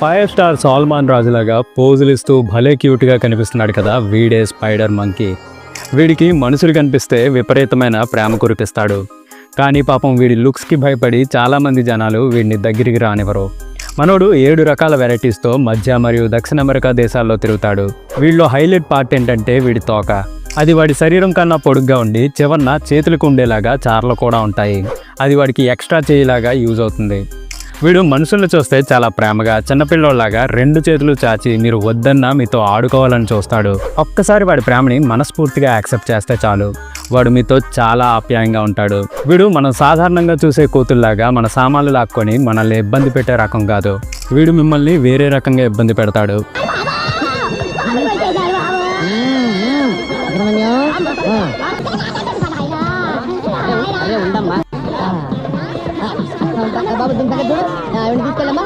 Five star Salman రాజులాగా పోజులు ఇస్తూ భలే క్యూట్గా కనిపిస్తున్నాడు కదా వీడే స్పైడర్ మంకీ. వీడికి మనుషులు కనిపిస్తే విపరీతమైన ప్రేమ కురిపిస్తాడు. కానీ పాపం వీడి లుక్స్కి భయపడి చాలామంది జనాలు వీడిని దగ్గరికి రానివ్వరు. మనోడు ఏడు రకాల వెరైటీస్తో మధ్య మరియు దక్షిణ అమెరికా దేశాల్లో తిరుగుతాడు. వీళ్ళలో హైలైట్ పార్ట్ ఏంటంటే వీడి తోక. అది వాడి శరీరం కన్నా పొడుగ్గా ఉండి చివరన చేతులకు ఉండేలాగా చార్లు కూడా ఉంటాయి. అది వాడికి ఎక్స్ట్రా చేయిలాగా యూజ్ అవుతుంది. వీడు మనుషుల్ని చూస్తే చాలా ప్రేమగా చిన్నపిల్లోలాగా రెండు చేతులు చాచి మీరు వద్దన్నా మీతో ఆడుకోవాలని చూస్తాడు. ఒక్కసారి వాడి ప్రేమని మనస్ఫూర్తిగా యాక్సెప్ట్ చేస్తే చాలు. వాడు మీతో చాలా ఆప్యాయంగా ఉంటాడు. వీడు మనం సాధారణంగా చూసే కూతుల్లాగా మన సామాన్లు లాక్కొని మనల్ని ఇబ్బంది పెట్టే రకం కాదు. వీడు మిమ్మల్ని వేరే రకంగా ఇబ్బంది పెడతాడు. బాబు దీని పక్కన చూడు ఆవిడ తీసుకెళ్ళమ్మా